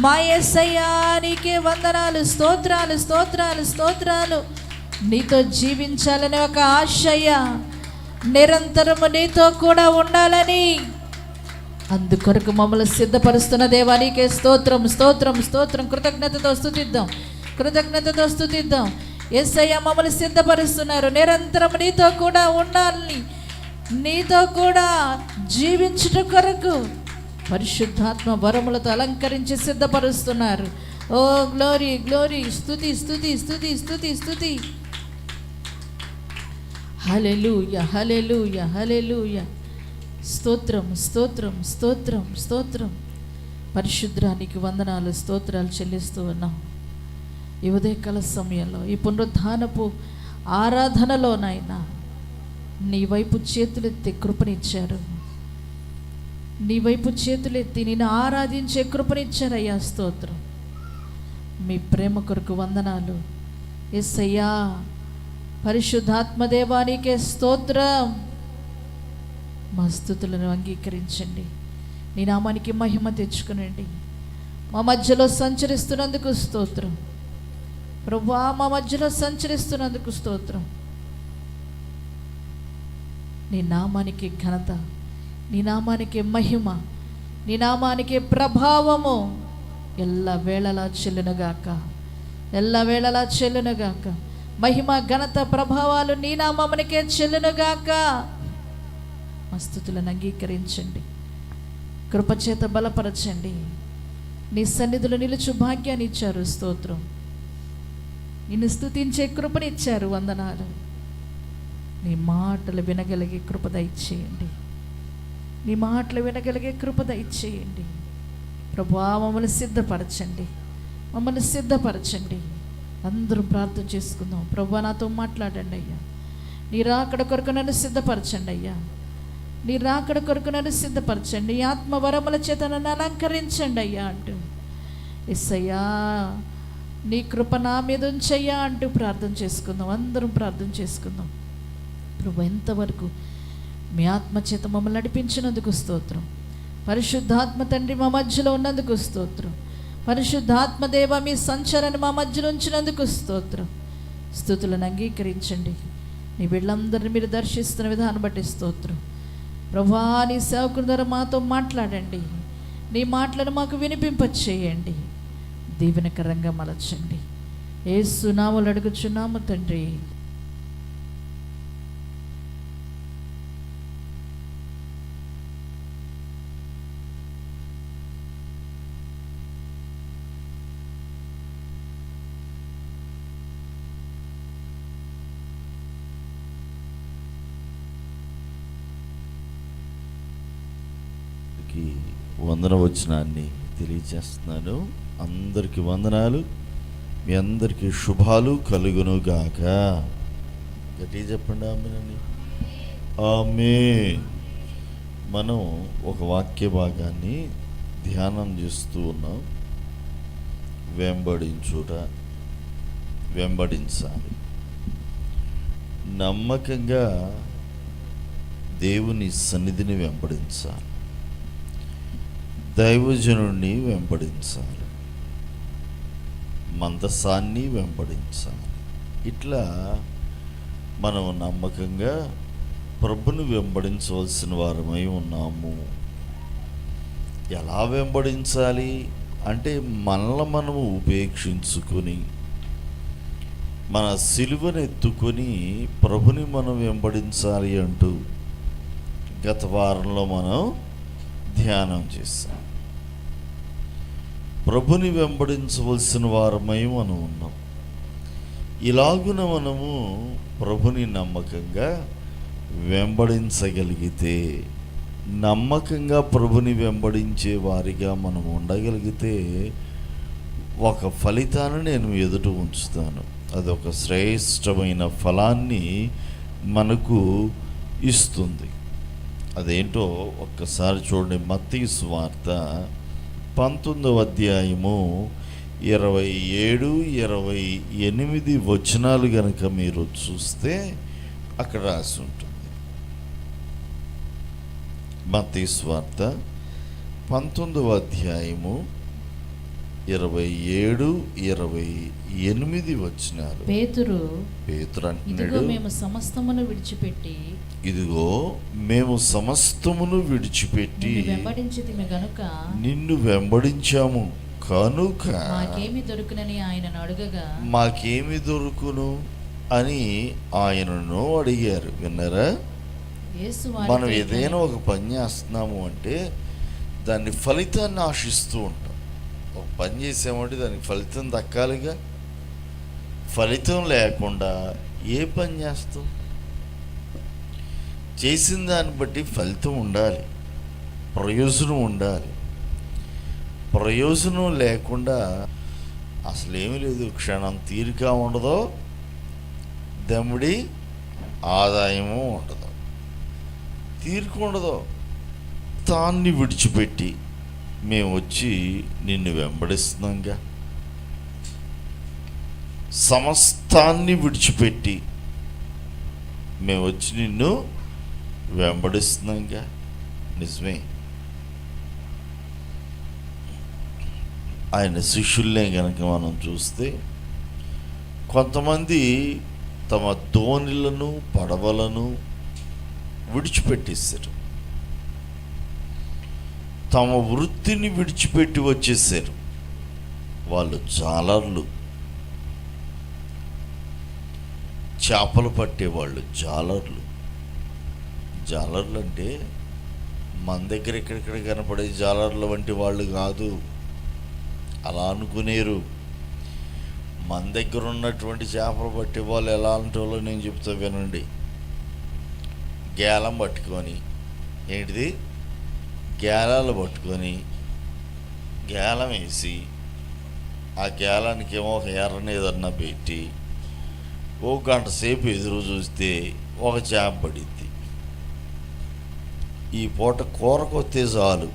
మా ఎస్సయ్యా వందనాలు స్తోత్రాలు స్తోత్రాలు స్తోత్రాలు. నీతో జీవించాలని ఒక ఆశయ్య నిరంతరము నీతో కూడా ఉండాలని. అందుకొరకు మమ్మల్ని సిద్ధపరుస్తున్న దేవానికే స్తోత్రం స్తోత్రం స్తోత్రం. కృతజ్ఞతతో స్థుతిద్దాం కృతజ్ఞతతో స్థుతిద్దాం ఎస్ఐ మమ్మల్ని సిద్ధపరుస్తున్నారు నిరంతరం నీతో కూడా ఉండాలని. నీతో కూడా జీవించుట కొరకు పరిశుద్ధాత్మ వరములతో అలంకరించి సిద్ధపరుస్తున్నారు. ఓ గ్లోరీ గ్లోరీ స్థుతి స్థుతి స్థుతి స్థుతి స్థుతి హలెలుయ హలెలుయ హలెలుయ స్తోత్రం స్తోత్రం స్తోత్రం స్తోత్రం. పరిశుద్ధానికి వందనాలు స్తోత్రాలు చెల్లిస్తూ ఉన్నాం. ఈ ఉదయకాల సమయంలో ఈ పునరుద్ధానపు ఆరాధనలోనైనా నీ వైపు చేతులెత్తి కృపనిచ్చారు. నీ వైపు చేతులెత్తి నేను ఆరాధించే కృపనిచ్చారయ్యా స్తోత్రం. మీ ప్రేమ కొరకు వందనాలు. ఎస్ అయ్యా పరిశుద్ధాత్మదేవానికే స్తోత్రం. మా స్థుతులను అంగీకరించండి. నీ నామానికి మహిమ తెచ్చుకునండి. మా మధ్యలో సంచరిస్తున్నందుకు స్తోత్రం. ప్రభా మా మధ్యలో సంచరిస్తున్నందుకు స్తోత్రం. నీ నామానికి ఘనత నీ నామానికి మహిమ నీ నామానికి ప్రభావము. ఎల్ల వేళలా చెల్లునుగాక ఎల్ల వేళలా చెల్లునుగాక. మహిమ ఘనత ప్రభావాలు నీ నామమునికే చెల్లునుగాక. మా స్థుతులను అంగీకరించండి. కృపచేత బలపరచండి. నీ సన్నిధులు నిలుచు భాగ్యాన్ని ఇచ్చారు స్తోత్రం. నిన్ను స్థుతించే కృపనిచ్చారు వందనాలు. నీ మాటలు వినగలిగే కృపద ఇచ్చేయండి నీ మాటలు వినగలిగే కృప దయచేయండి. ప్రభా మమ్మల్ని సిద్ధపరచండి. మమ్మల్ని సిద్ధపరచండి. అందరూ ప్రార్థన చేసుకుందాం. ప్రభా నాతో మాట్లాడండి అయ్యా. నీ రాకడ కొరకు నన్ను సిద్ధపరచండి అయ్యా. నీ రాకడ కొరకు నన్ను సిద్ధపరచండి. ఆత్మ వరముల చేత నన్ను అలంకరించండి అయ్యా అంటూ. ఎస్సయ్యా నీ కృప నా మీద ఉంచయ్యా అంటూ ప్రార్థన చేసుకుందాం. అందరం ప్రార్థన చేసుకుందాం. ప్రభు ఎంతవరకు మీ ఆత్మ చేత మమ్మల్ని నడిపించినందుకు స్తోత్రం. పరిశుద్ధాత్మ తండ్రి మా మధ్యలో ఉన్నందుకు స్తోత్రం. పరిశుద్ధాత్మ దేవ మీ సంచారాన్ని మా మధ్యలో ఉంచినందుకు స్తోత్రం. స్థుతులను అంగీకరించండి. నీ బిడ్డలందరినీ మీరు దర్శిస్తున్న విధానం బట్టి స్తోత్రం. ప్రభా నీ సేవకుల ద్వారా మాతో మాట్లాడండి. నీ మాటలను మాకు వినిపింపచేయండి. దీవెనకరంగా మలచండి. ఏ సునాములు అడుగుచున్నాము తండ్రి. వందన తెలియజేస్తున్నాను. అందరికీ వందనాలు. మీ అందరికీ శుభాలు కలుగును గాక. గట్టిగా చెప్పండి ఆమెనని ఆమె మనం ఒక వాక్య భాగాన్ని ధ్యానం చేస్తూ ఉన్నాం. వెంబడించుట వెంబడించాలి. నమ్మకంగా దేవుని సన్నిధిని వెంబడించాలి. దైవజనుడిని వెంబడించాలి. మందసాన్ని వెంబడించాలి. ఇట్లా మనం నమ్మకంగా ప్రభుని వెంబడించవలసిన వారమై ఉన్నాము. ఎలా వెంబడించాలి? అంటే మనల్ని మనము ఉపేక్షించుకొని మన సిలువనెత్తుకొని ప్రభుని మనం వెంబడించాలి అంటూ గత వారంలో మనం ధ్యానం చేస్తాం ప్రభుని వెంబడించవలసిన వారమై మనం ఉన్నాం. ఇలాగున మనము ప్రభుని నమ్మకంగా వెంబడించగలిగితే నమ్మకంగా ప్రభుని వెంబడించే వారిగా మనం ఉండగలిగితే ఒక ఫలితాన్ని నేను ఎదుట ఉంచుతాను. అదొక శ్రేష్టమైన ఫలాన్ని మనకు ఇస్తుంది. అదేంటో ఒక్కసారి చూడండి. మత్తీ స్వార్త పంతొమ్మిదవ అధ్యాయము ఇరవై ఏడు ఇరవై ఎనిమిది వచనాలు గనక మీరు చూస్తే అక్కడ రాసి ఉంటుంది. మత్తీ స్వార్త పంతొమ్మిదవ అధ్యాయము ఇరవై ఏడు ఇరవై ఎనిమిది వచ్చినారు పేతురు పేతురు అంటున్నాడు. మేము సమస్తమును విడిచిపెట్టి ఇదిగో మేము సమస్తమును విడిచిపెట్టి గనుక నిన్ను వెంబడించాము. కనుక మాకేమి దొరుకునని ఆయనను అడగగా మాకేమి దొరుకును అని ఆయనను అడిగారు. విన్నారా? మనం ఏదైనా ఒక పని చేస్తున్నాము అంటే దాని ఫలితాన్ని ఆశిస్తూ ఉంటాం. ఒక పని చేసామంటే దానికి ఫలితం దక్కాలిగా? ఫలితం లేకుండా ఏ పని చేస్తాం? చేసిన దాన్ని బట్టి ఫలితం ఉండాలి. ప్రయోజనం ఉండాలి. ప్రయోజనం లేకుండా అసలేమి లేదు. క్షణం తీరిక ఉండదు. దమ్ముడి ఆదాయము ఉండదు. తీరిక ఉండదు. తాన్ని విడిచిపెట్టి మేము వచ్చి నిన్ను వెంబడిస్తున్నాంగా. సమస్తాన్ని విడిచిపెట్టి మేము వచ్చి నిన్ను వెంబడిస్తున్నాంగా నిజమే. ఆయన శిష్యుల్నే కనుక మనం చూస్తే కొంతమంది తమ దోణిలను పడవలను విడిచిపెట్టేశారు. తమ వృత్తిని విడిచిపెట్టి వచ్చేసారు వాళ్ళు జాలర్లు. చేపలు పట్టేవాళ్ళు జాలర్లు. జాలర్లు అంటే మన దగ్గర ఎక్కడెక్కడ కనపడే జాలర్ల వంటి వాళ్ళు కాదు. అలా అనుకునేరు. మన దగ్గర ఉన్నటువంటి చేపలు పట్టే వాళ్ళు ఎలాంటి వాళ్ళు నేను చెప్తా వినండి. గేలం పట్టుకొని ఏంటిది? గేలాలు పట్టుకొని గేలం వేసి ఆ గేలానికి ఏమో ఒక ఎర్రని ఏదన్నా పెట్టి ఓ గంట సేపు ఎదురు చూస్తే ఒక చేప పడిద్ది ఈ పూట కూరకొస్తే చాలు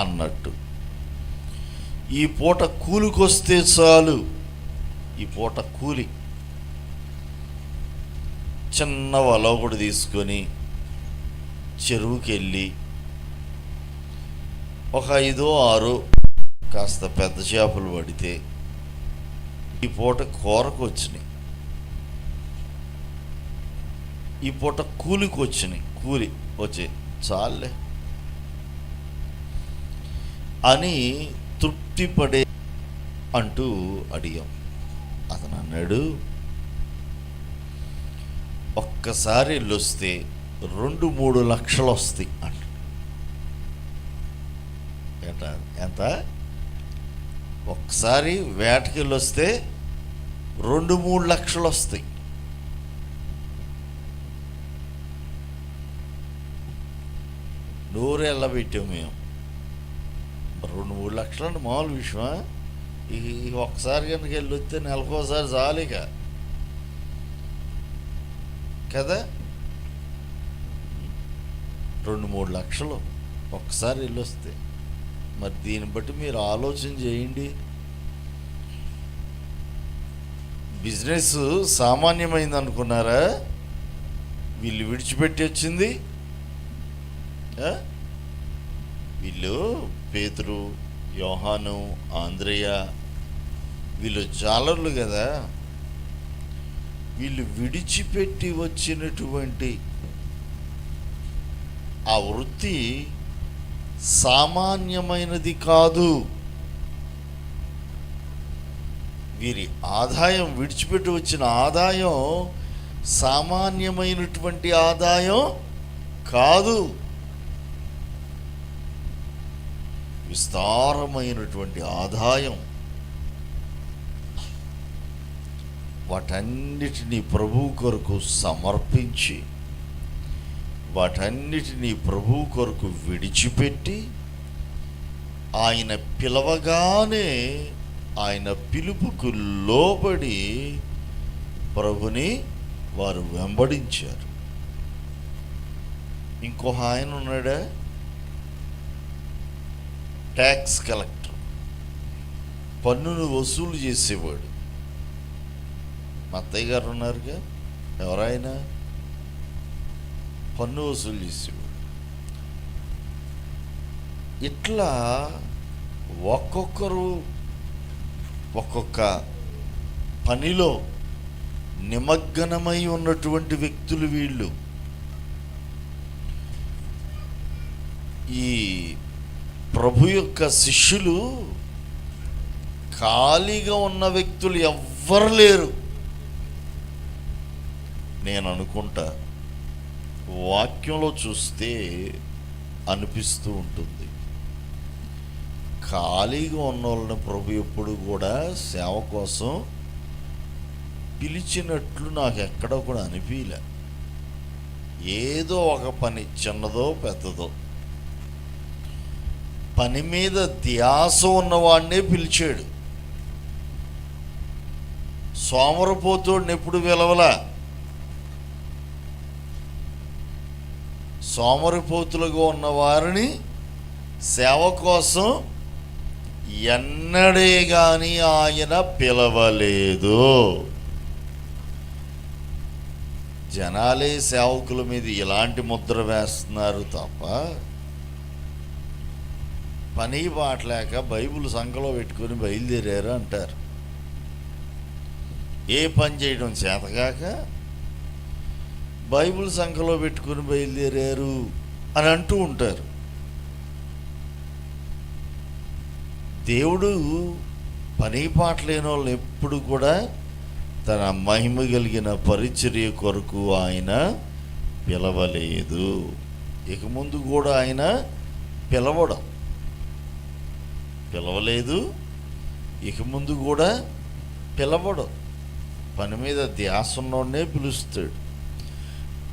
అన్నట్టు. ఈ పూట కూలికొస్తే చాలు. ఈ పూట కూలి. చిన్న వల ఒకటి తీసుకొని చెరువుకి వెళ్ళి ఒక ఐదో ఆరో కాస్త పెద్ద చేపలు పడితే ఈ పూట కూరకు వచ్చినాయి ఈ పూట కూలికి వచ్చినాయి. కూలి వచ్చే చాలే అని తృప్తి పడే అంటూ అడిగాం. అతను అన్నాడు ఒక్కసారి వెళ్ళొస్తే రెండు మూడు లక్షలు వస్తాయి. అంట. ఎంత ఎంత? ఒక్కసారి వేటకి వెళ్ళొస్తే రెండు మూడు లక్షలు వస్తాయి. నూరు వెళ్ళబెట్టాం మేము. రెండు మూడు లక్షలు అంటే మామూలు విషయమా? ఈ ఒక్కసారి కనుక వెళ్ళి వస్తే నెలకోసారి చాలిక కదా? రెండు మూడు లక్షలు ఒక్కసారి వెళ్ళొస్తే మరి దీన్ని బట్టి మీరు ఆలోచన చేయండి. బిజినెస్ సామాన్యమైంది అనుకున్నారా? వీళ్ళు విడిచిపెట్టి వచ్చింది. వీళ్ళు పేతురు యోహాను ఆంధ్రయ వీళ్ళు జాలర్లు కదా. వీళ్ళు విడిచిపెట్టి వచ్చినటువంటి ఆ వృత్తి సామాన్యమైనది కాదు. వీరి ఆదాయం విడిచిపెట్టి వచ్చిన ఆదాయం సామాన్యమైనటువంటి ఆదాయం కాదు. విస్తారమైనటువంటి ఆదాయం. వాటన్నిటినీ ప్రభు కొరకు సమర్పించి వాటన్నిటినీ ప్రభు కొరకు విడిచిపెట్టి ఆయన పిలవగానే ఆయన పిలుపుకు లోబడి ప్రభుని వారు వెంబడించారు. ఇంకో ఆయన ఉన్నాడా? ట్యాక్స్ కలెక్టర్ పన్నును వసూలు చేసేవాడు. మా అత్తయ్య గారు ఉన్నారుగా? ఎవరైనా పన్ను వసూలు చేసేవాడు. ఇట్లా ఒక్కొక్కరు ఒక్కొక్క పనిలో నిమగ్నమై ఉన్నటువంటి వ్యక్తులు వీళ్ళు. ఈ ప్రభు యొక్క శిష్యులు ఖాళీగా ఉన్న వ్యక్తులు ఎవ్వరు లేరు. నేను అనుకుంటా వాక్యంలో చూస్తే అనిపిస్తూ ఉంటుంది. ఖాళీగా ఉన్న వాళ్ళని ప్రభు ఎప్పుడు కూడా సేవ కోసం పిలిచినట్లు నాకు ఎక్కడ కూడా అనిపించలే ఏదో ఒక పని చిన్నదో పెద్దదో. పని మీద ధ్యాస ఉన్నవాడినే పిలిచాడు. సోమరపోతుడిని ఎప్పుడు పిలవలా? సోమరిపోతులుగా ఉన్న వారిని సేవ కోసం ఎన్నడే గాని ఆయన పిలవలేదు. జనాలే సేవకుల మీద ఇలాంటి ముద్ర వేస్తున్నారు తప్ప పని పాటలేక బైబిల్ సంఖలో పెట్టుకొని బయలుదేరారు అంటారు. ఏ పని చేయడం చేతగాక బైబిల్ సంఖలో పెట్టుకొని బయలుదేరారు అని అంటూ ఉంటారు. దేవుడు పని పాట లేని వాళ్ళని ఎప్పుడు కూడా తన మహిమ కలిగిన పరిచర్య కొరకు ఆయన పిలవలేదు. ఇక ముందు కూడా ఆయన పిలవడం. పిలవలేదు. ఇక ముందు కూడా పిలవడు. పని మీద ధ్యాస ఉన్నోడనే పిలుస్తాడు.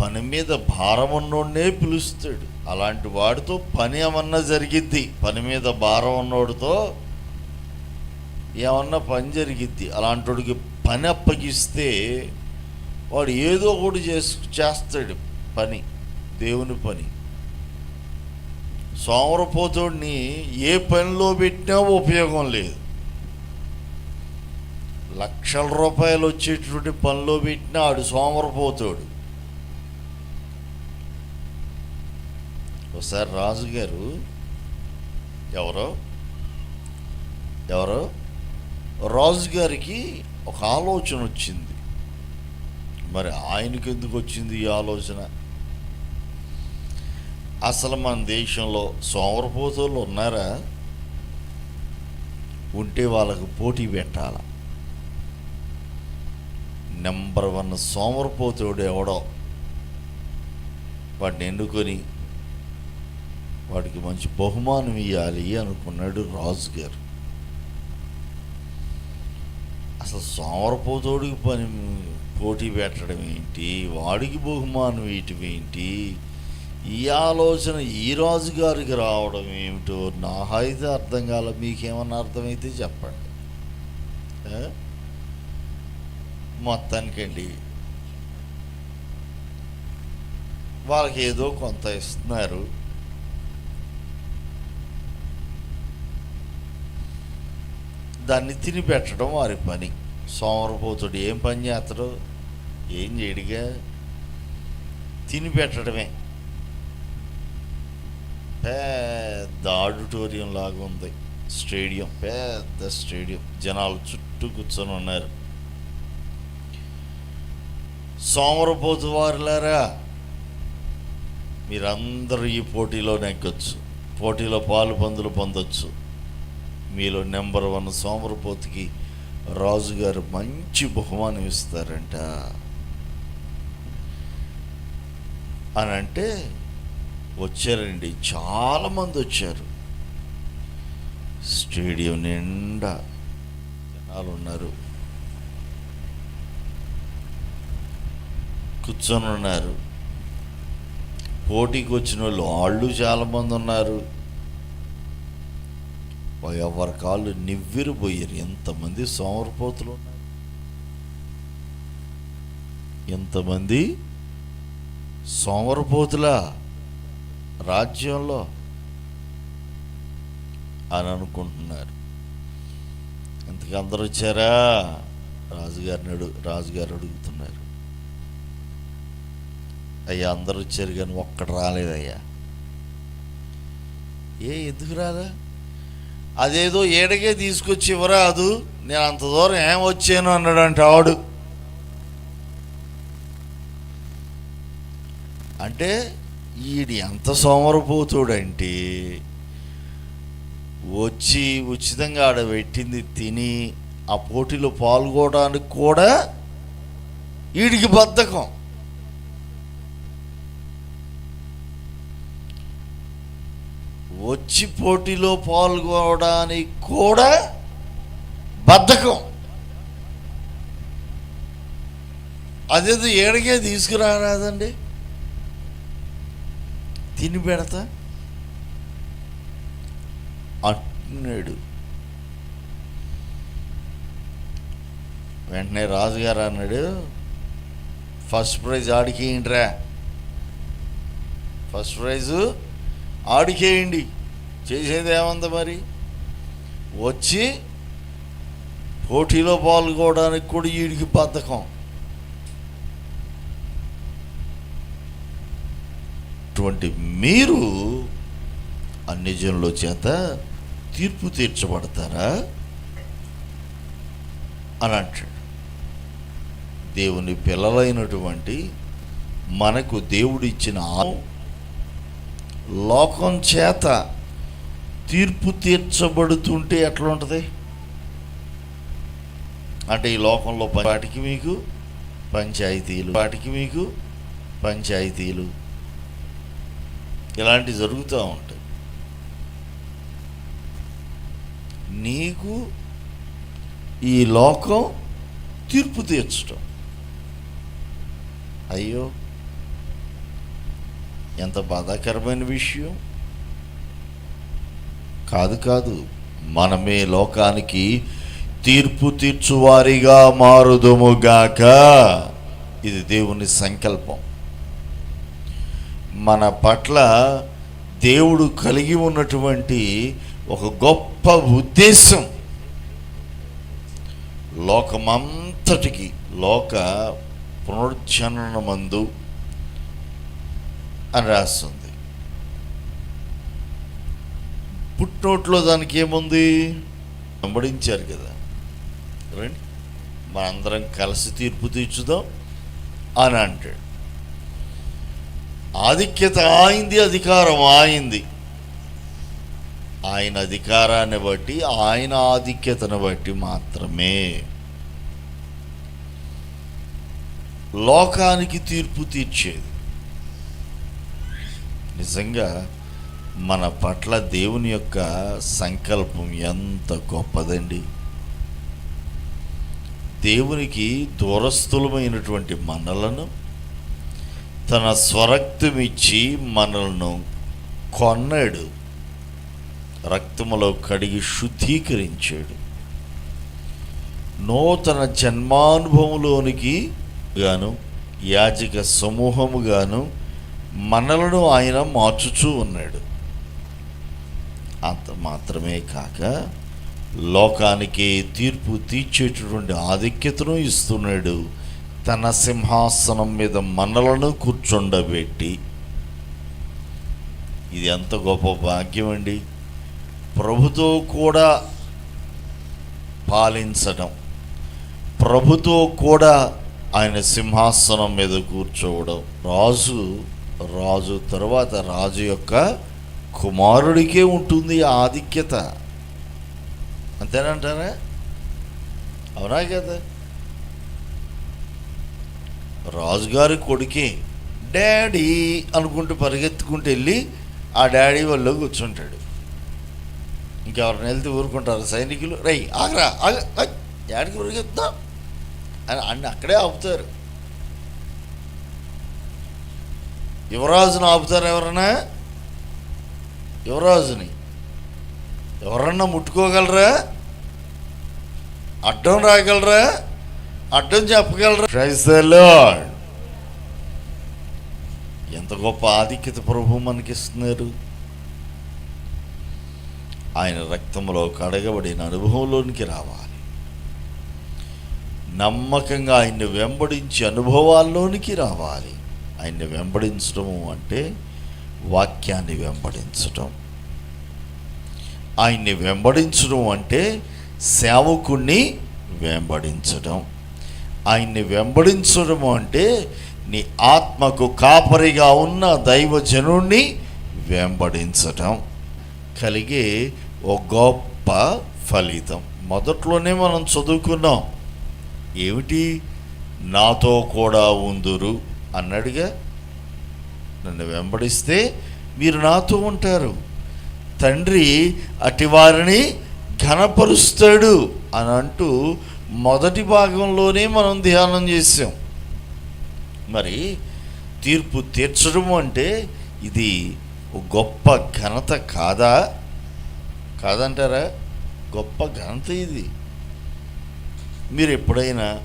పని మీద భారం ఉన్నోడనే పిలుస్తాడు. అలాంటి వాడితో పని ఏమన్నా జరిగిద్ది? పని మీద భారం ఉన్నోడితో ఏమన్నా పని జరిగిద్ది? అలాంటోడికి పని అప్పగిస్తే వాడు ఏదో ఒకటి చేసు చేస్తాడు పని. దేవుని పని. సోమరపోతుడిని ఏ పనిలో పెట్టినా ఉపయోగం లేదు. లక్షల రూపాయలు వచ్చేటువంటి పనిలో పెట్టినా ఆడు సోమరపోతాడు ఒకసారి రాజుగారు ఎవరో ఎవరో రాజుగారికి ఒక ఆలోచన వచ్చింది. మరి ఆయనకి ఎందుకు వచ్చింది ఈ ఆలోచన? అసలు మన దేశంలో సోమరపోతులు ఉన్నారా? ఉంటే వాళ్ళకు పోటీ పెట్టాల. నెంబర్ వన్ సోమరపోతుడు ఎవడో? వాడిని ఎన్నుకొని వాడికి మంచి బహుమానం ఇవ్వాలి అనుకున్నాడు రాజుగారు. అసలు సోమరపోతోడికి పని పోటీ పెట్టడం ఏంటి? వాడికి బహుమానం ఇయటం ఏంటి? ఈ ఆలోచన ఈ రాజు గారికి రావడం ఏమిటో నా అయితే అర్థం కాల మీకేమన్నా అర్థమైతే చెప్పండి. మొత్తానికండి. వాళ్ళకి ఏదో కొంత ఇస్తున్నారు. దాన్ని తిని పెట్టడం వారి పని. సోమరపోతుడు ఏం పని చేస్తాడు? ఏం చేయడిగా? తిని పెట్టడమే పెద్ద ఆడిటోరియం లాగా ఉంది. స్టేడియం పెద్ద స్టేడియం. జనాలు చుట్టూ కూర్చొని ఉన్నారు. సోమరపోతు వారులారా మీరందరూ ఈ పోటీలో నెగ్గొచ్చు పోటీలో పాలు పందులు పొందొచ్చు. మీలో నెంబర్ వన్ సోమరపోతుకి రాజుగారు మంచి బహుమానం ఇస్తారంట. అని అంటే వచ్చారండి. చాలామంది వచ్చారు. స్టేడియం నిండా జనాలు ఉన్నారు కూర్చొని ఉన్నారు పోటీకి వచ్చిన వాళ్ళు వాళ్ళు చాలామంది ఉన్నారు. ఎవరి కాళ్ళు నివ్విరిపోయారు. ఎంతమంది సోమరిపోతులు ఉన్నారు? ఎంతమంది సోమరిపోతులా? రాజ్యంలో అని అనుకుంటున్నారు. ఇంతకు అందరు వచ్చారా? రాజుగారిని అడుగు రాజుగారు అడుగుతున్నారు. అయ్యా అందరు వచ్చారు కానీ ఒక్కడు రాలేదయ్యా. ఏ ఎందుకు రాలా? అదేదో ఏడగే తీసుకొచ్చి ఇవ్వరాదు. నేను అంత దూరం ఏం వచ్చాను అన్నాడు అంటే ఆడు అంటే ఈడు ఎంత సోమరపోతుడంటే వచ్చి ఉచితంగా ఆడ పెట్టింది తిని ఆ పోటీలో పాల్గొనడానికి కూడా వీడికి బద్ధకం. వచ్చి పోటీలో పాల్గొనడానికి కూడా బద్ధకం. అదేదో ఏడకే తీసుకురారాదండి. తిని పెడతా? అంటున్నాడు. వెంటనే రాజుగారు అన్నాడు ఫస్ట్ ప్రైజ్ ఆడికేయండిరా. ఫస్ట్ ప్రైజు ఆడికేయండి. చేసేది ఏముంది మరి? వచ్చి పోటీలో పాల్గొనడానికి కూడా వీడికి బద్ధకం. అటువంటి మీరు అన్ని జనుల చేత తీర్పు తీర్చబడతారా? అని అంటాడు. దేవుని పిల్లలైనటువంటి మనకు దేవుడిచ్చిన లోకం చేత తీర్పు తీర్చబడుతుంటే ఎట్లా ఉంటుంది? అంటే ఈ లోకంలో వాటికి మీకు పంచాయతీలు వాటికి మీకు పంచాయతీలు. ఇలాంటివి జరుగుతూ ఉంటాయి. నీకు ఈ లోకం తీర్పు తీర్చడం అయ్యో ఎంత బాధాకరమైన విషయం. కాదు కాదు మనమే లోకానికి తీర్పు తీర్చువారిగా మారుదుముగాక ఇది దేవుని సంకల్పం. మన పట్ల దేవుడు కలిగి ఉన్నటువంటి ఒక గొప్ప ఉద్దేశం. లోకమంతటికి లోక పునరుజ్జననమందు అని రాస్తుంది. పుట్టినోట్లో దానికి ఏముంది? వెంబడించారు కదా. రండి మనందరం కలిసి తీర్పు తీర్చుదాం అని అంటాడు. ఆధిక్యత ఆయింది అధికారం ఆయింది ఆయన అధికారాన్ని బట్టి ఆయన ఆధిక్యతను బట్టి మాత్రమే. లోకానికి తీర్పు తీర్చేది. నిజంగా మన పట్ల దేవుని యొక్క సంకల్పం ఎంత గొప్పదండి. దేవునికి దూరస్థులమైనటువంటి మనలను తన స్వరక్తమిచ్చి మనలను కొన్నాడు. రక్తములో కడిగి శుద్ధీకరించాడు. నూతన జన్మానుభవంలోనికి గాను యాజక సమూహముగాను మనలను ఆయన మార్చుచూ ఉన్నాడు. అంత మాత్రమే కాక లోకానికి తీర్పు తీర్చేటటువంటి ఆధిక్యతను ఇస్తున్నాడు తన సింహాసనం మీద మనలను కూర్చుండబెట్టి. ఇది ఎంత గొప్ప భాగ్యం అండి. ప్రభుతో కూడా పాలించడం ప్రభుతో కూడా ఆయన సింహాసనం మీద కూర్చోవడం. రాజు రాజు తర్వాత రాజు యొక్క కుమారుడికే ఉంటుంది ఆధిక్యత. అంతేనంటారా? అవునా కదా? రాజుగారి కొడుకే డాడీ అనుకుంటూ పరిగెత్తుకుంటూ వెళ్ళి ఆ డాడీ వాళ్ళు కూర్చుంటాడు. ఇంకెవరిని వెళ్తే ఊరుకుంటారు? సైనికులు. రై ఆగరా ఆగ డాడీకి పరిగెత్తుదాం. అని అన్ని అక్కడే ఆపుతారు. యువరాజుని ఆపుతారు ఎవరన్నా? యువరాజుని. ఎవరన్నా ముట్టుకోగలరా? అడ్డం రాగలరా? అడ్డం చెప్పగలరా? Praise ఎంత గొప్ప ఆధిక్యత ప్రభు మనకిస్తున్నారు ఆయన రక్తంలో కడగబడిన అనుభవంలోనికి రావాలి. నమ్మకంగా ఆయన్ని వెంబడించి అనుభవాల్లోనికి రావాలి. ఆయన్ని వెంబడించడము అంటే వాక్యాన్ని వెంబడించటం. ఆయన్ని వెంబడించడం అంటే సేవకుణ్ణి వెంబడించడం ఆయన్ని వెంబడించడం అంటే నీ ఆత్మకు కాపరిగా ఉన్న దైవజనుణ్ణి వెంబడించటం కలిగే ఒక గొప్ప ఫలితం. మొదట్లోనే మనం చదువుకున్నాం. ఏమిటి? నాతో కూడా ఉందురు అన్నాడుగా. నన్ను వెంబడిస్తే మీరు నాతో ఉంటారు. తండ్రి అటివారిని ఘనపరుస్తాడు అని అంటూ మొదటి భాగంలోనే మనం ధ్యానం చేసాం మరి తీర్పు తీర్చడం అంటే ఇది ఒక గొప్ప ఘనత కాదా? కాదంటారా? గొప్ప ఘనత ఇది. మీరు ఎప్పుడైనా